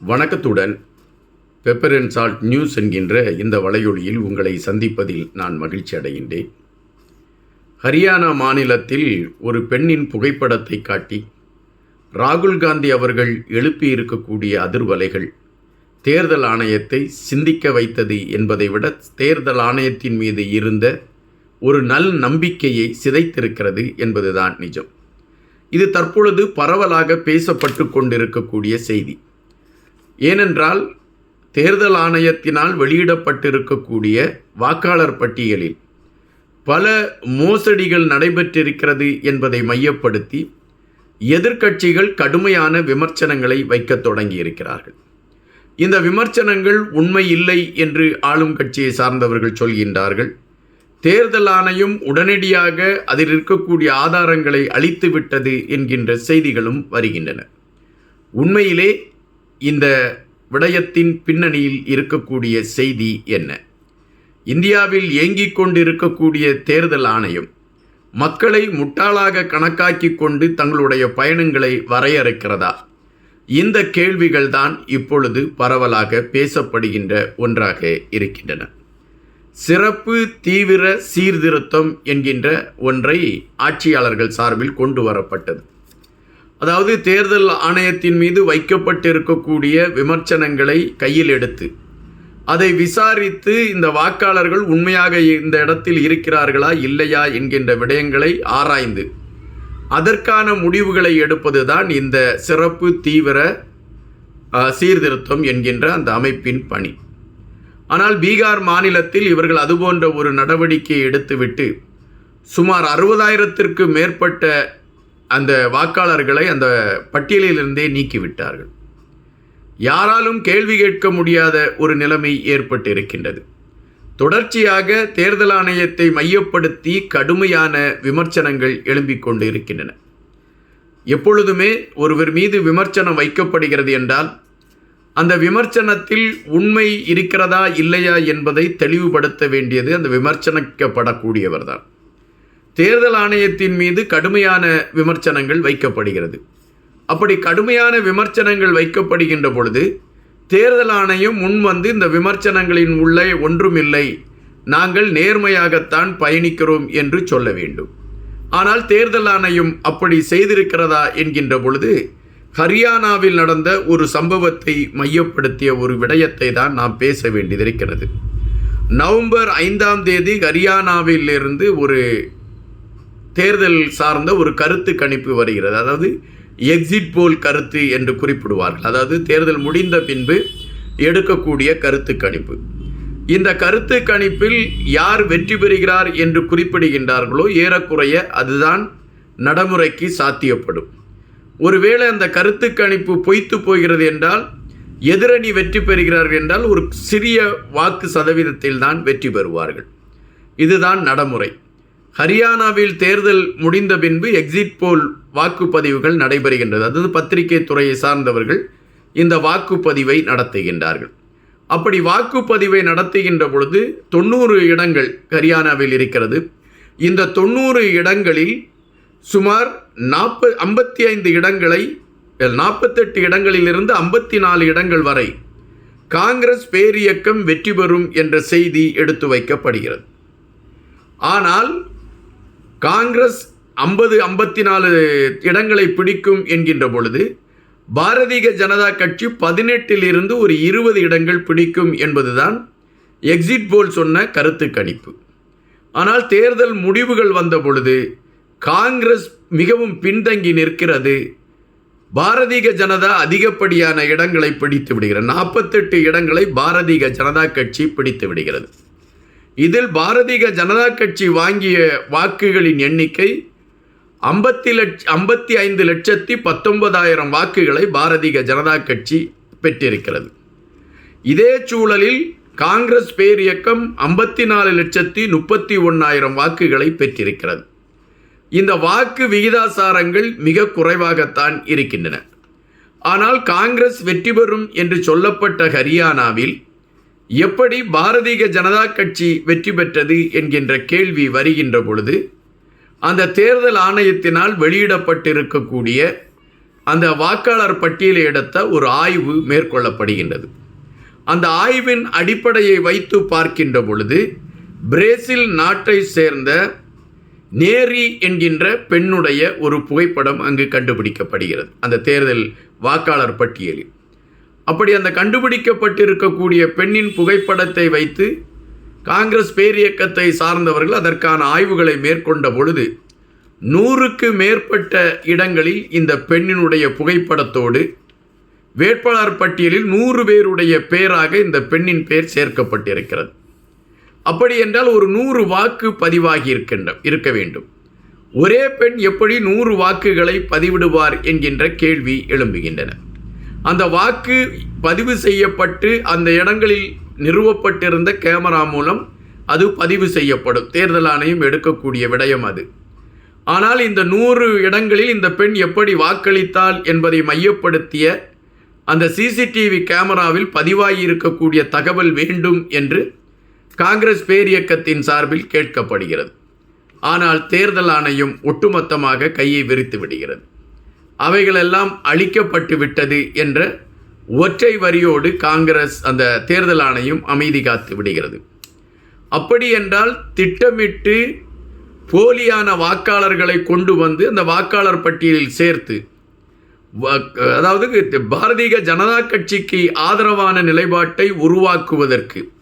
வணக்கத்துடன் pepper and salt news என்கின்ற இந்த வலையொலியில் உங்களை சந்திப்பதில் நான் மகிழ்ச்சி அடைகின்றேன். ஹரியானா மாநிலத்தில் ஒரு பெண்ணின் புகைப்படத்தை காட்டி ராகுல் காந்தி அவர்கள் எழுப்பியிருக்கக்கூடிய அதிர்வலைகள் தேர்தல் ஆணையத்தை சிந்திக்க வைத்தது என்பதை விட தேர்தல் ஆணையத்தின் மீது இருந்த ஒரு நல் நம்பிக்கையை சிதைத்திருக்கிறது என்பதுதான் நிஜம். இது தற்பொழுது பரவலாக பேசப்பட்டு கொண்டிருக்கக்கூடிய செய்தி. ஏனென்றால் தேர்தல் ஆணையத்தினால் வெளியிடப்பட்டிருக்கக்கூடிய வாக்காளர் பட்டியலில் பல மோசடிகள் நடைபெற்றிருக்கிறது என்பதை மையப்படுத்தி எதிர்க்கட்சிகள் கடுமையான விமர்சனங்களை வைக்கத் தொடங்கியிருக்கிறார்கள். இந்த விமர்சனங்கள் உண்மை இல்லை என்று ஆளும் கட்சியை சார்ந்தவர்கள் சொல்கின்றார்கள். தேர்தல் ஆணையம் உடனடியாக அதில் இருக்கக்கூடிய ஆதாரங்களை அழித்து விட்டது என்கின்ற செய்திகளும் வருகின்றன. உண்மையிலே இந்த விடயத்தின் பின்னணியில் இருக்கக்கூடிய செய்தி என்ன? இந்தியாவில் இயங்கிக் கொண்டிருக்கக்கூடிய தேர்தல் ஆணையம் மக்களை முட்டாளாக கணக்காக்கி கொண்டு தங்களுடைய பயணங்களை வரையறுக்கிறதா? இந்த கேள்விகள் தான் இப்பொழுது பரவலாக பேசப்படுகின்ற ஒன்றாக இருக்கின்றன. சிறப்பு தீவிர சீர்திருத்தம் என்கின்ற ஒன்றை ஆட்சியாளர்கள் சார்பில் கொண்டு வரப்பட்டது. அதாவது தேர்தல் ஆணையத்தின் மீது வைக்கப்பட்டிருக்கக்கூடிய விமர்சனங்களை கையில் எடுத்து அதை விசாரித்து இந்த வாக்காளர்கள் உண்மையாக இந்த இடத்தில் இருக்கிறார்களா இல்லையா என்கின்ற விடயங்களை ஆராய்ந்து அதற்கான முடிவுகளை எடுப்பது தான் இந்த சிறப்பு தீவிர சீர்திருத்தம் என்கின்ற அந்த அமைப்பின் பணி. ஆனால் பீகார் மாநிலத்தில் இவர்கள் அதுபோன்ற ஒரு நடவடிக்கையை எடுத்துவிட்டு சுமார் அறுபதாயிரத்திற்கு மேற்பட்ட அந்த வாக்காளர்களை அந்த பட்டியலிலிருந்தே நீக்கிவிட்டார்கள். யாராலும் கேள்வி கேட்க முடியாத ஒரு நிலைமை ஏற்பட்டு இருக்கின்றது தொடர்ச்சியாக தேர்தல் ஆணையத்தை மையப்படுத்தி கடுமையான விமர்சனங்கள் எழும்பிக் கொண்டு இருக்கின்றன எப்பொழுதுமே ஒருவர் மீது விமர்சனம் வைக்கப்படுகிறது என்றால் அந்த விமர்சனத்தில் உண்மை இருக்கிறதா இல்லையா என்பதை தெளிவுபடுத்த வேண்டியது அந்த விமர்சனிக்கப்படக்கூடியவர்தான். தேர்தல் ஆணையத்தின் மீது கடுமையான விமர்சனங்கள் வைக்கப்படுகிறது. அப்படி கடுமையான விமர்சனங்கள் வைக்கப்படுகின்ற பொழுது தேர்தல் ஆணையம் முன் வந்து இந்த விமர்சனங்களின் உள்ளே ஒன்றுமில்லை. நாங்கள் நேர்மையாகத்தான் பயணிக்கிறோம் என்று சொல்ல வேண்டும். ஆனால் தேர்தல் ஆணையம் அப்படி செய்திருக்கிறதா என்கின்ற பொழுது ஹரியானாவில் நடந்த ஒரு சம்பவத்தை மையப்படுத்திய ஒரு விடயத்தை தான் நாம் பேச வேண்டியதிருக்கிறது நவம்பர் ஐந்தாம் தேதி ஹரியானாவிலிருந்து ஒரு தேர்தல் சார்ந்த ஒரு கருத்து கணிப்பு வருகிறது. அதாவது எக்ஸிட் போல் கருத்து என்று குறிப்பிடுவார்கள். அதாவது தேர்தல் முடிந்த பின்பு எடுக்கக்கூடிய கருத்து கணிப்பு. இந்த கருத்து கணிப்பில் யார் வெற்றி பெறுகிறார் என்று குறிப்பிடுகின்றார்களோ ஏறக்குறைய அதுதான் நடைமுறைக்கு சாத்தியப்படும். ஒருவேளை அந்த கருத்து கணிப்பு பொய்த்து போகிறது என்றால் எதிரணி வெற்றி பெறுகிறார்கள் என்றால் ஒரு சிறிய வாக்கு சதவீதத்தில் தான் வெற்றி பெறுவார்கள். இதுதான் நடைமுறை. ஹரியானாவில் தேர்தல் முடிந்த பின்பு எக்ஸிட் போல் வாக்குப்பதிவுகள் நடைபெறுகின்றது. அதாவது பத்திரிகை துறையை சார்ந்தவர்கள் இந்த வாக்குப்பதிவை நடத்துகின்றார்கள். அப்படி வாக்குப்பதிவை நடத்துகின்ற பொழுது தொண்ணூறு இடங்கள் ஹரியானாவில் இருக்கிறது. இந்த தொண்ணூறு இடங்களில் சுமார் நாற்ப ஐம்பத்தி ஐந்து இடங்களை நாற்பத்தெட்டு இடங்களிலிருந்து ஐம்பத்தி நாலு இடங்கள் வரை காங்கிரஸ் பேரியக்கம் வெற்றி பெறும் என்ற செய்தி எடுத்து வைக்கப்படுகிறது. ஆனால் காங்கிரஸ் ஐம்பது ஐம்பத்தி நாலு இடங்களை பிடிக்கும் என்கின்ற பொழுது பாரதிய ஜனதா கட்சி பதினெட்டில் இருந்து ஒரு இருபது இடங்கள் பிடிக்கும் என்பதுதான் எக்ஸிட் போல் சொன்ன கருத்து கணிப்பு. ஆனால் தேர்தல் முடிவுகள் வந்த பொழுது காங்கிரஸ் மிகவும் பின்தங்கி நிற்கிறது. பாரதிய ஜனதா அதிகப்படியான இடங்களை பிடித்து விடுகிறது. நாற்பத்தெட்டு இடங்களை பாரதிய ஜனதா கட்சி பிடித்து விடுகிறது. இதில் பாரதிய ஜனதா கட்சி வாங்கிய வாக்குகளின் எண்ணிக்கை ஐம்பத்தி லட்ச ஐம்பத்தி ஐந்து லட்சத்தி பத்தொன்பதாயிரம் வாக்குகளை பாரதிய ஜனதா கட்சி பெற்றிருக்கிறது. இதே சூழலில் காங்கிரஸ் பேரியக்கம் ஐம்பத்தி நாலு லட்சத்தி முப்பத்தி ஒன்னாயிரம் வாக்குகளை பெற்றிருக்கிறது. இந்த வாக்கு விகிதாசாரங்கள் மிக குறைவாகத்தான் இருக்கின்றன. ஆனால் காங்கிரஸ் வெற்றி பெறும் என்று சொல்லப்பட்ட ஹரியானாவில் எப்படி பாரதிய ஜனதா கட்சி வெற்றி பெற்றது என்கின்ற கேள்வி வருகின்ற பொழுது அந்த தேர்தல் ஆணையத்தினால் வெளியிடப்பட்டிருக்கக்கூடிய அந்த வாக்காளர் பட்டியலை எடுத்த ஒரு ஆய்வு மேற்கொள்ளப்படுகின்றது. அந்த ஆய்வின் அடிப்படையை வைத்து பார்க்கின்ற பொழுது பிரேசில் நாட்டை சேர்ந்த நேரி என்கின்ற பெண்ணுடைய ஒரு புகைப்படம் அங்கு கண்டுபிடிக்கப்படுகிறது. அந்த தேர்தல் வாக்காளர் பட்டியலில். அப்படி அந்த கண்டுபிடிக்கப்பட்டிருக்கக்கூடிய பெண்ணின் புகைப்படத்தை வைத்து காங்கிரஸ் பேரியக்கத்தை சார்ந்தவர்கள் அதற்கான ஆய்வுகளை மேற்கொண்ட பொழுது நூறுக்கு மேற்பட்ட இடங்களில் இந்த பெண்ணினுடைய புகைப்படத்தோடு வேட்பாளர் பட்டியலில் நூறு பேருடைய பெயராக இந்த பெண்ணின் பெயர் சேர்க்கப்பட்டிருக்கிறது. அப்படி என்றால் ஒரு நூறு வாக்கு பதிவாகி இருக்கின்ற இருக்க வேண்டும். ஒரே பெண் எப்படி நூறு வாக்குகளை பதிவிடுவார் என்கின்ற கேள்வி எழும்புகின்றன. அந்த வாக்கு பதிவு செய்யப்பட்டு அந்த இடங்களில் நிறுவப்பட்டிருந்த கேமரா மூலம் அது பதிவு செய்யப்படும். தேர்தல் ஆணையம் எடுக்கக்கூடிய விடயம் அது. ஆனால் இந்த நூறு இடங்களில் இந்த பெண் எப்படி வாக்களித்தாள் என்பதை மையப்படுத்திய அந்த சிசிடிவி கேமராவில் பதிவாகி இருக்கக்கூடிய தகவல் வேண்டும் என்று காங்கிரஸ் பேரியக்கத்தின் சார்பில் கேட்கப்படுகிறது. ஆனால் தேர்தல் ஆணையம் ஒட்டுமொத்தமாக கையை விரித்து விடுகிறது. அவைகளெல்லாம் அழிக்கப்பட்டு விட்டது என்ற ஒற்றை வரியோடு காங்கிரஸ் அந்த தேர்தல் ஆணையம் அமைதி காத்து விடுகிறது. அப்படி என்றால் திட்டமிட்டு போலியான வாக்காளர்களை கொண்டு வந்து அந்த வாக்காளர் பட்டியலில் சேர்த்து வ- அதாவது பாரதிய ஜனதா கட்சிக்கு ஆதரவான நிலைப்பாட்டை உருவாக்குவதற்கு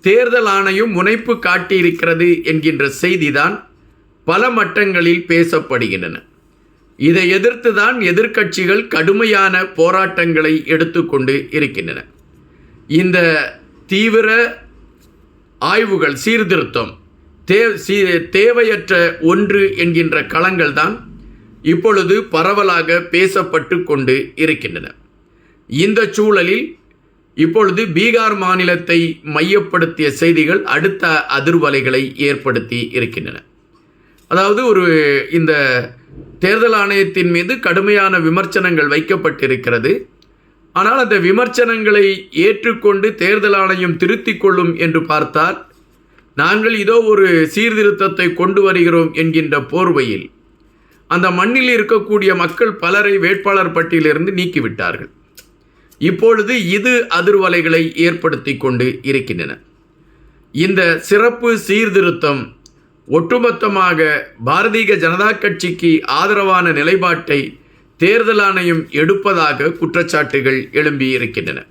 தேர்தல் ஆணையம் முனைப்பு காட்டியிருக்கிறது என்கின்ற செய்திதான் பல மட்டங்களில் பேசப்படுகின்றன. இதை எதிர்த்து தான் எதிர்க்கட்சிகள் கடுமையான போராட்டங்களை எடுத்துக்கொண்டு இருக்கின்றன. இந்த தீவிர ஆய்வுகள் சீர்திருத்தம் தே சீ தேவையற்ற ஒன்று என்கின்ற களங்கள் தான் இப்பொழுது பரவலாக பேசப்பட்டு கொண்டு இருக்கின்றன. இந்த சூழலில் இப்பொழுது பீகார் மாநிலத்தை மையப்படுத்திய செய்திகள் அடுத்த அதிர்வலைகளை ஏற்படுத்தி இருக்கின்றன. அதாவது ஒரு இந்த தேர்தல் ஆணையத்தின் மீது கடுமையான விமர்சனங்கள் வைக்கப்பட்டிருக்கிறது. ஆனால் அந்த விமர்சனங்களை ஏற்றுக்கொண்டு தேர்தல் ஆணையம் திருத்திக் கொள்ளும் என்று பார்த்தால் நாங்கள் இதோ ஒரு சீர்திருத்தத்தை கொண்டு வருகிறோம் என்கின்ற போர்வையில் அந்த மண்ணில் இருக்கக்கூடிய மக்கள் பலரை வேட்பாளர் பட்டியலிருந்து நீக்கிவிட்டார்கள். இப்பொழுது இது அதிர்வலைகளை ஏற்படுத்தி கொண்டு இருக்கின்றன. இந்த சிறப்பு சீர்திருத்தம் ஒட்டுமொத்தமாக பாரதிய ஜனதா கட்சிக்கு ஆதரவான நிலைப்பாட்டை தேர்தல் ஆணையம் எடுப்பதாக குற்றச்சாட்டுகள் எழும்பி இருக்கின்றன.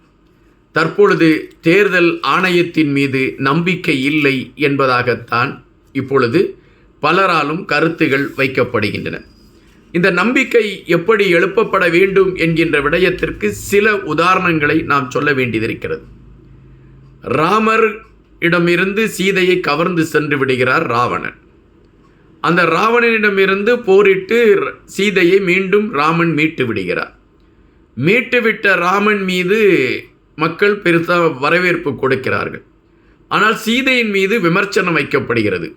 தற்பொழுது தேர்தல் ஆணையத்தின் மீது நம்பிக்கை இல்லை என்பதாகத்தான் இப்பொழுது பலராலும் கருத்துகள் வைக்கப்படுகின்றன. இந்த நம்பிக்கை எப்படி எழுப்பப்பட வேண்டும் என்கின்ற விடயத்திற்கு சில உதாரணங்களை நாம் சொல்ல வேண்டியதிருக்கிறது ராமர் இடமிருந்து சீதையை கவர்ந்து சென்று விடுகிறார் ராவணன். அந்த ராவணனிடமிருந்து போரிட்டு ர- சீதையை மீண்டும் ராமன் மீட்டு விடுகிறார். மீட்டுவிட்ட ராமன் மீது மக்கள் பெருசாக வரவேற்பு கொடுக்கிறார்கள். ஆனால் சீதையின் மீது விமர்சனம் வைக்கப்படுகிறது.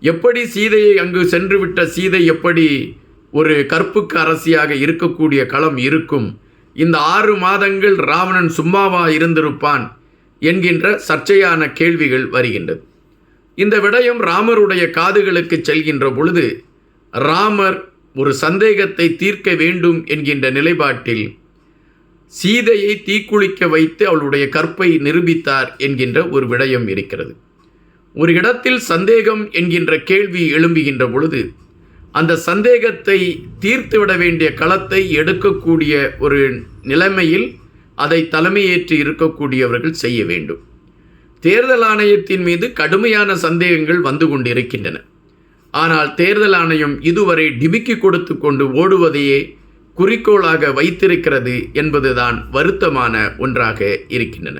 எப்படி சீதையை அங்கு சென்றுவிட்ட சீதை எப்படி ஒரு கற்புக்கு அரசியாக இருக்கக்கூடிய களம் இருக்கும். இந்த ஆறு மாதங்கள் ராவணன் சும்மாவா இருந்திருப்பான். என்கின்ற சர்ச்சையான கேள்விகள் வருகின்றது. இந்த விடயம் ராமருடைய காதுகளுக்கு செல்கின்ற பொழுது ராமர் ஒரு சந்தேகத்தை தீர்க்க வேண்டும் என்கின்ற நிலைப்பாட்டில் சீதையை தீக்குளிக்க வைத்து அவளுடைய கற்பை நிரூபித்தார் என்கின்ற ஒரு விடயம் இருக்கிறது. ஒரு இடத்தில் சந்தேகம் என்கின்ற கேள்வி எழும்புகின்ற பொழுது அந்த சந்தேகத்தை தீர்த்துவிட வேண்டிய களத்தை எடுக்கக்கூடிய ஒரு நிலைமையில் அதை தலைமையேற்று இருக்கக்கூடியவர்கள் செய்ய வேண்டும். தேர்தல் ஆணையத்தின் மீது கடுமையான சந்தேகங்கள் வந்து கொண்டிருக்கின்றன. ஆனால் தேர்தல் ஆணையம் இதுவரை டிமிக்கி கொடுத்து கொண்டு ஓடுவதையே குறிக்கோளாக வைத்திருக்கிறது என்பதுதான் வருத்தமான ஒன்றாக இருக்கின்றன.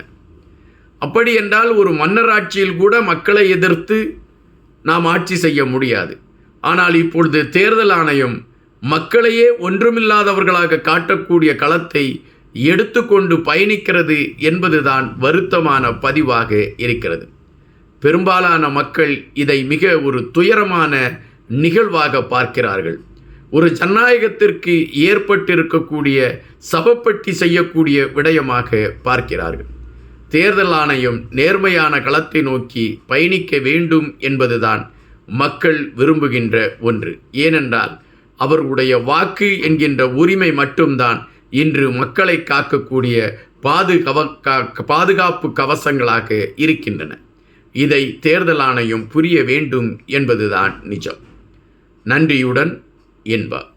அப்படியென்றால் ஒரு மன்னராட்சியில் கூட மக்களை எதிர்த்து நாம் ஆட்சி செய்ய முடியாது. ஆனால் இப்பொழுது தேர்தல் ஆணையம் மக்களையே ஒன்றுமில்லாதவர்களாக காட்டக்கூடிய களத்தை எடுத்துக்கொண்டு பயணிக்கிறது என்பதுதான் வருத்தமான பதிவாக இருக்கிறது. பெரும்பாலான மக்கள் இதை மிக ஒரு துயரமான நிகழ்வாக பார்க்கிறார்கள். ஒரு ஜனநாயகத்திற்கு ஏற்பட்டிருக்கக்கூடிய சபப்பட்டி செய்யக்கூடிய விடயமாக பார்க்கிறார்கள். தேர்தல் ஆணையம் நேர்மையான களத்தை நோக்கி பயணிக்க வேண்டும் என்பதுதான் மக்கள் விரும்புகின்ற ஒன்று. ஏனென்றால் அவர்களுடைய வாக்கு என்கின்ற உரிமை மட்டும்தான் இன்று மக்களை காக்கக்கூடிய பாதுகவ பாதுகாப்பு கவசங்களாக இருக்கின்றன. இதை தேர்தல் ஆணையம் புரிய வேண்டும் என்பதுதான் நிஜம். நன்றியுடன் என்பார்.